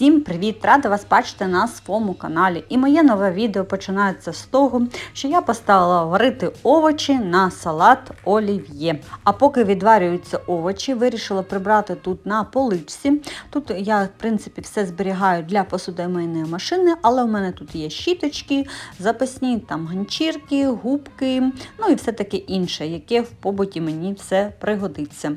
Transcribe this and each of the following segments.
Всім привіт! Рада вас бачити на своєму каналі. І моє нове відео починається з того, що я поставила варити овочі на салат олів'є. А поки відварюються овочі, вирішила прибрати тут на поличці. Тут я, в принципі, все зберігаю для посудомийної машини, але в мене тут є щіточки, запасні там ганчірки, губки, ну і все таке інше, яке в побуті мені все пригодиться.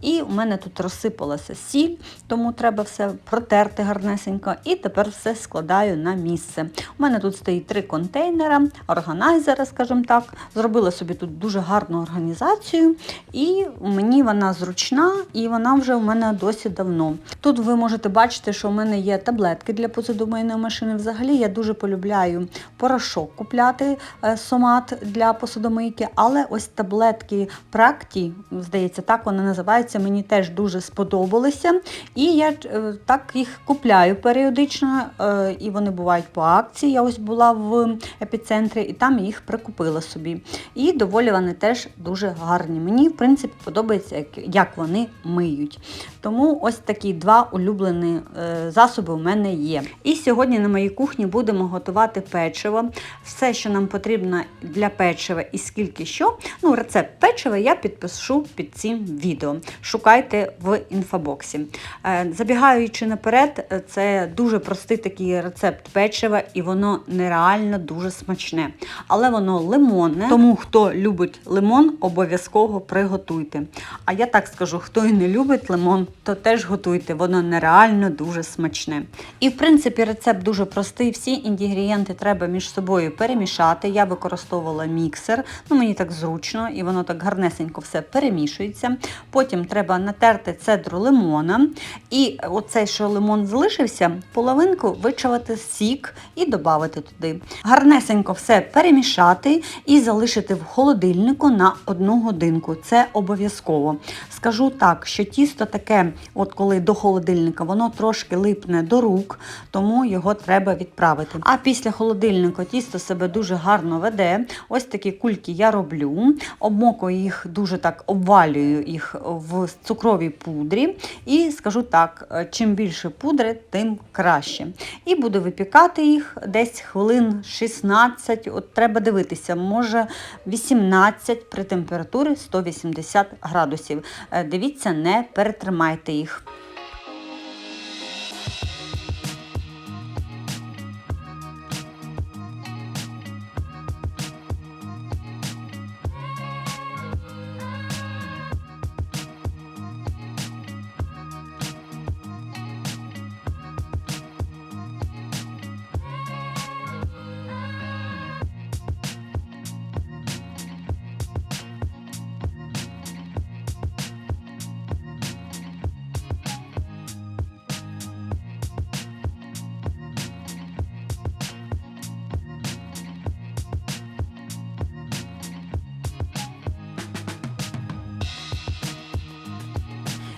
І у мене тут розсипалася сіль, тому треба все протерти гарнесенько. І тепер все складаю на місце. У мене тут стоїть три контейнера, органайзера, скажімо так. Зробила собі тут дуже гарну організацію, і мені вона зручна, і вона вже у мене досить давно. Тут ви можете бачити, що у мене є таблетки для посудомийної машини. Взагалі я дуже полюбляю порошок купляти е, сомат для посудомийки, але ось таблетки Практі, здається, так вони називаються, мені теж дуже сподобалися. І я е, так їх купляю періодично, е, і вони бувають по акції. Я ось була в епіцентрі і там їх прикупила собі. І доволі вони теж дуже гарні. Мені, в принципі, подобається, як, вони миють. Тому ось такі два улюблені е, засоби у мене є. І сьогодні на моїй кухні будемо готувати печиво. Все, що нам потрібно для печива і скільки що. Ну, рецепт печива я підпишу під цим відео. Шукайте в інфобоксі. Е, Забігаючи наперед, це дуже простий такий рецепт печива, і воно нереально дуже смачне. Але воно лимонне, тому хто любить лимон, обов'язково приготуйте. А я так скажу, хто і не любить лимон, то теж готуйте, воно нереально дуже смачне. І в принципі рецепт дуже простий. Всі інгредієнти треба між собою перемішати. Я використовувала міксер, ну мені так зручно, і воно так гарнесенько все перемішується. Потім треба натерти цедру лимона. І оцей, що лимон залишився, половинку вичавити сік і додати туди. Гарнесенько все перемішати і залишити в холодильнику на одну годинку. Це обов'язково. Скажу так, що тісто таке, от коли до холодильника, воно трошки липне до рук, тому його треба відправити. А після холодильника тісто себе дуже гарно веде. Ось такі кульки я роблю, обмокую їх дуже так, обвалюю їх в цукровій пудрі. І скажу так, е, чим більше пудри, тим краще. І буду випікати їх десь хвилин 16, от треба дивитися, може 18 при температурі 180 градусів. Е, Дивіться, не перетримайте їх.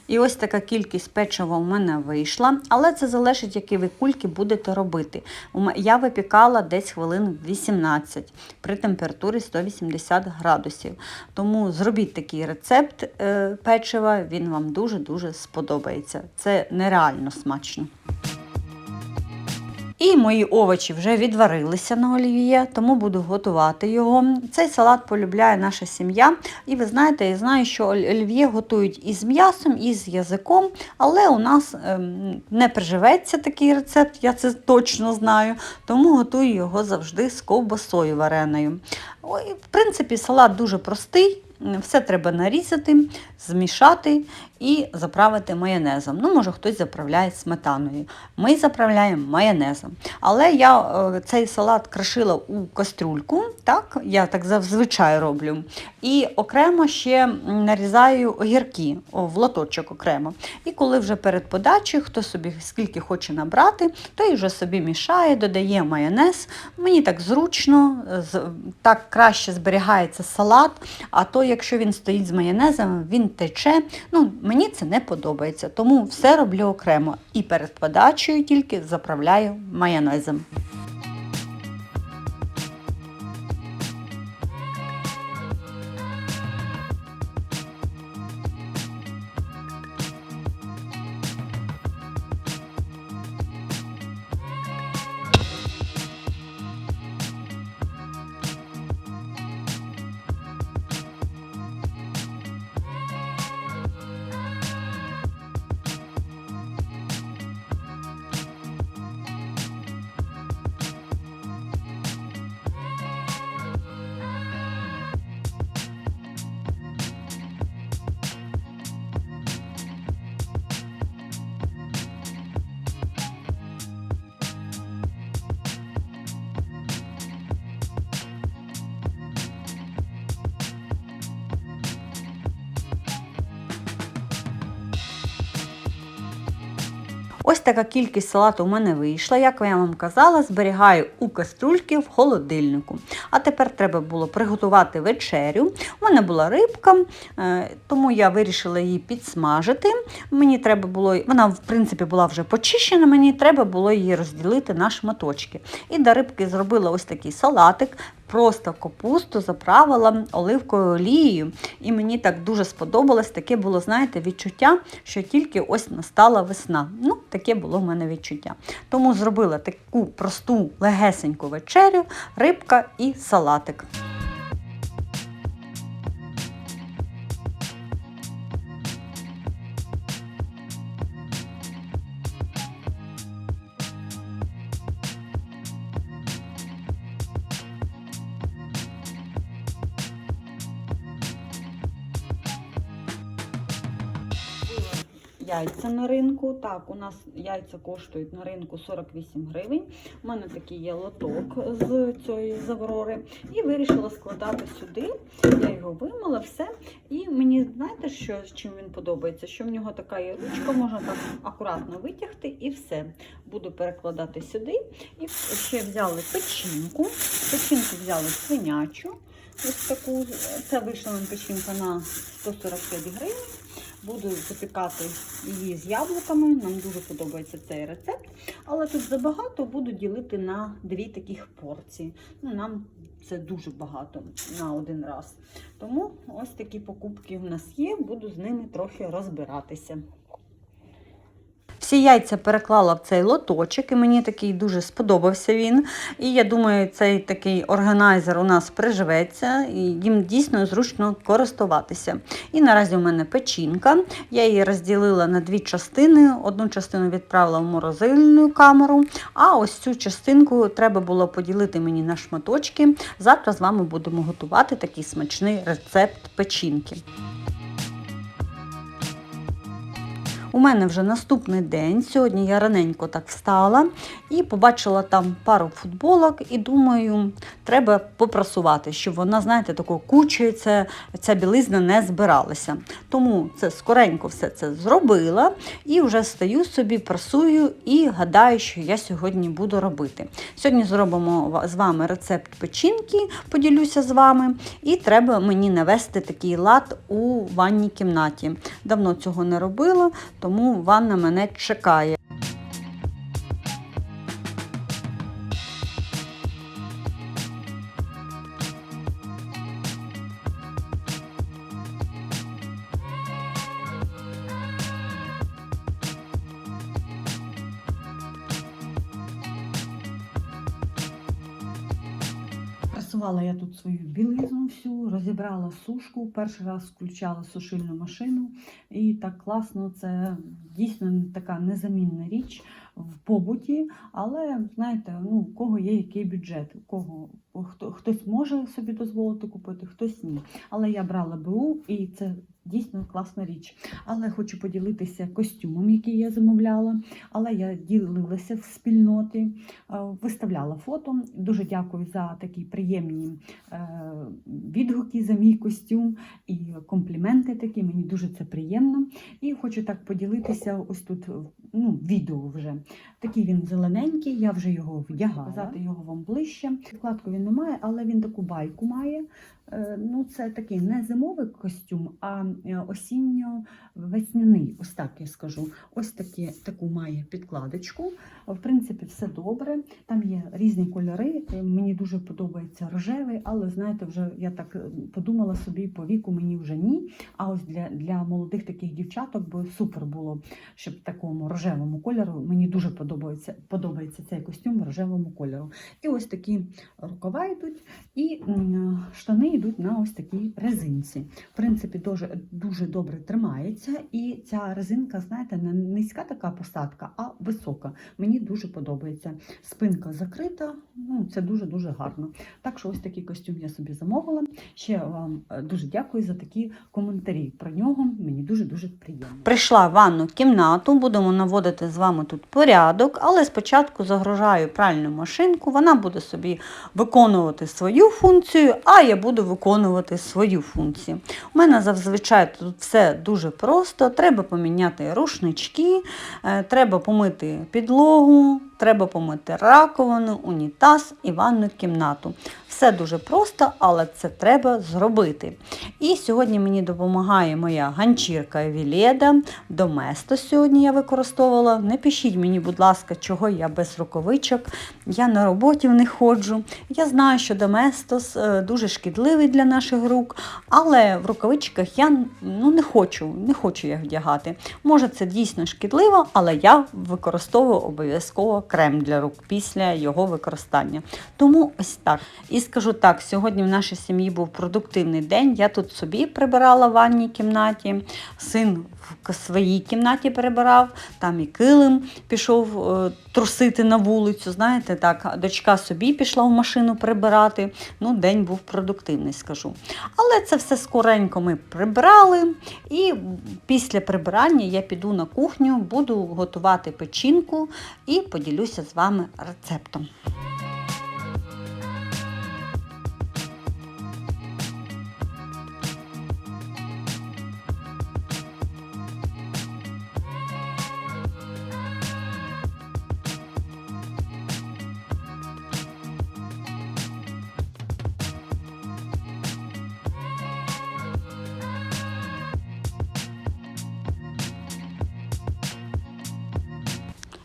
І ось така кількість печива у мене вийшла, але це залежить, які ви кульки будете робити. Я випікала десь хвилин 18 при температурі 180 градусів. Тому зробіть такий рецепт е, печива, він вам дуже-дуже сподобається. Це нереально смачно. І мої овочі вже відварилися на олів'є, тому буду готувати його. Цей салат полюбляє наша сім'я. І ви знаєте, я знаю, що олів'є готують і з м'ясом, і з язиком, але у нас ем, не приживеться такий рецепт, я це точно знаю, тому готую його завжди з ковбасою вареною. В принципі, салат дуже простий. Все треба нарізати, змішати і заправити майонезом. Ну, може, хтось заправляє сметаною. Ми заправляємо майонезом. Але я е, цей салат крашила у кастрюльку, так, я так зазвичай роблю. І окремо ще нарізаю огірки о, в лоточок окремо. І коли вже перед подачею, хто собі скільки хоче набрати, той вже собі мішає, додає майонез. Мені так зручно, з- так краще зберігається салат, а то, якщо він стоїть з майонезом, він тече. Ну, мені це не подобається, тому все роблю окремо. І перед подачею тільки заправляю майонезом. Ось така кількість салату у мене вийшла. Як я вам казала, зберігаю у каструльки в холодильнику. А тепер треба було приготувати вечерю. У мене була рибка, е, тому я вирішила її підсмажити. Мені треба було, вона в принципі була вже почищена, мені треба було її розділити на шматочки. І до рибки зробила ось такий салатик. Просто капусту заправила оливковою олією, і мені так дуже сподобалось. Таке було, знаєте, відчуття, що тільки ось настала весна. Ну, таке було в мене відчуття. Тому зробила таку просту легесеньку вечерю, рибка і салатик. Яйця на ринку. Так, у нас яйця коштують на ринку 48 гривень. У мене такий є лоток з цієї заврори. І вирішила складати сюди. Я його вимила, все. І мені, знаєте, що, чим він подобається? Що в нього така є ручка, можна так акуратно витягти і все. Буду перекладати сюди. І ще взяли печінку. Печінку взяли свинячу. Ось таку. Це вийшла нам печінка на 145 гривень. Буду запікати її з яблуками. Нам дуже подобається цей рецепт. Але тут забагато буду ділити на дві таких порції. Ну, нам це дуже багато на один раз. Тому ось такі покупки в нас є. Буду з ними трохи розбиратися. Всі яйця переклала в цей лоточок, і мені такий дуже сподобався він. І я думаю, цей такий органайзер у нас приживеться, і їм дійсно зручно користуватися. І наразі у мене печінка. Я її розділила на дві частини. Одну частину відправила в морозильну камеру, а ось цю частинку треба було поділити мені на шматочки. Завтра з вами будемо готувати такий смачний рецепт печінки. У мене вже наступний день. Сьогодні я раненько так встала і побачила там пару футболок, і думаю, треба попрасувати, щоб вона, знаєте, такою кучею ця, ця білизна не збиралася. Тому це скоренько все це зробила і вже стою собі, прасую і гадаю, що я сьогодні буду робити. Сьогодні зробимо з вами рецепт печінки, поділюся з вами, і треба мені навести такий лад у ванній кімнаті. Давно цього не робила тому ванна мене чекає. Прасувала я тут свою білизну всю, розібрала сушку, перший раз включала сушильну машину. І так класно, це дійсно така незамінна річ в побуті. Але знаєте, ну, у кого є який бюджет, у кого хто, хтось може собі дозволити купити, хтось ні. Але я брала БУ і це. Дійсно класна річ. Але хочу поділитися костюмом, який я замовляла. Але я ділилася в спільноті, е, виставляла фото. Дуже дякую за такі приємні е, відгуки за мій костюм і компліменти такі. Мені дуже це приємно. І хочу так поділитися ось тут ну, відео вже. Такий він зелененький, я вже його вдягала. Показати його вам ближче. Вкладку він не має, але він таку байку має. Е, Ну, це такий не зимовий костюм, а осінньо-весняний, ось так я скажу. Ось такі, таку має підкладочку. В принципі, все добре. Там є різні кольори. Е, Мені дуже подобається рожевий, але знаєте, вже я так е, подумала собі по віку мені вже ні. А ось для, для молодих таких дівчаток би супер було, щоб в такому рожевому кольору. Мені дуже подобається, подобається цей костюм в рожевому кольору. І ось такі рукава йдуть, і штани йдуть на ось такій резинці. В принципі, дуже, дуже добре тримається. І ця резинка, знаєте, не низька така посадка, а висока. Мені дуже подобається. Спинка закрита, ну це дуже-дуже гарно. Так що ось такий костюм я собі замовила. Ще вам е, дуже дякую за такі коментарі про нього. Мені дуже-дуже приємно. Прийшла в ванну кімнату, будемо наводити з вами тут порядок, але спочатку загружаю пральну машинку, вона буде собі виконувати свою функцію, а я буду виконувати свою функцію. У мене зазвичай тут все дуже просто. Треба поміняти рушнички, е, треба помити підлогу, треба помити раковину, унітаз і ванну кімнату. Все дуже просто, але це треба зробити. І сьогодні мені допомагає моя ганчірка Віледа. Доместо сьогодні я використовувала. Не пишіть мені, будь ласка, чого я без рукавичок. Я на роботі них ходжу. Я знаю, що Доместос е, дуже шкідливий для наших рук, але в рукавичках я ну, не хочу, не хочу їх вдягати. Може, це дійсно шкідливо, але я використовую обов'язково крем для рук після його використання. Тому ось так. І скажу так: сьогодні в нашій сім'ї був продуктивний день. Я тут собі прибирала в ванній кімнаті, син в своїй кімнаті перебирав, там і килим пішов е, трусити на вулицю. Знаєте, так, дочка собі пішла в машину прибирати. Ну, день був продуктивний, скажу. Але це все скоренько ми прибрали. І після прибирання я піду на кухню, буду готувати печінку і поділюся з вами рецептом.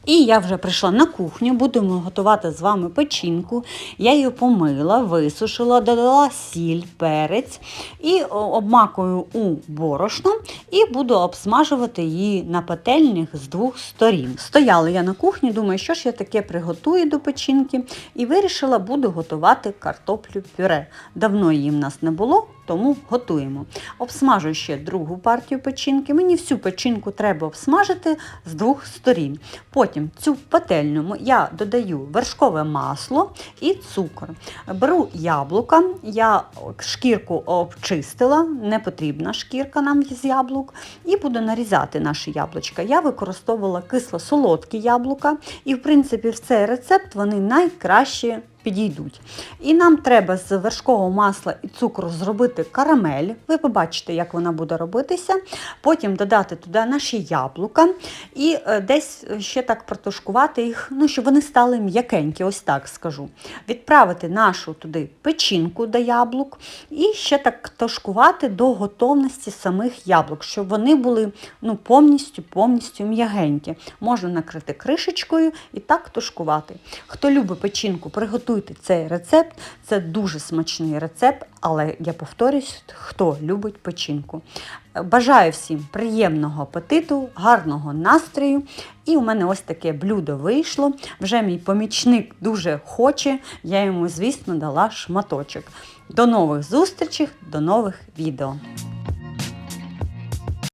І я вже прийшла на кухню, будемо готувати з вами печінку. Я її помила, висушила, додала сіль, перець і обмакую у борошно і буду обсмажувати її на пательнях з двох сторін. Стояла я на кухні, думаю, що ж я таке приготую до печінки, і вирішила, буду готувати картоплю пюре. Давно її в нас не було. Тому готуємо. Обсмажую ще другу партію печінки. Мені всю печінку треба обсмажити з двох сторін. Потім цю пательню я додаю вершкове масло і цукор. Беру яблука, я шкірку обчистила, не потрібна шкірка нам з яблук, і буду нарізати наші яблучка. Я використовувала кисло-солодкі яблука, і, в принципі, в цей рецепт вони найкращі підійдуть. І нам треба з вершкового масла і цукру зробити карамель. Ви побачите, як вона буде робитися. Потім додати туди наші яблука і е, десь ще так протушкувати їх, ну, щоб вони стали м'якенькі, ось так скажу. Відправити нашу туди печінку до яблук і ще так тушкувати до готовності самих яблук, щоб вони були ну, повністю повністю м'ягенькі. Можна накрити кришечкою і так тушкувати. Хто любить печінку, приготуйте приготуйте цей рецепт. Це дуже смачний рецепт, але я повторюсь, хто любить печінку. Бажаю всім приємного апетиту, гарного настрою. І у мене ось таке блюдо вийшло. Вже мій помічник дуже хоче, я йому, звісно, дала шматочок. До нових зустрічей, до нових відео.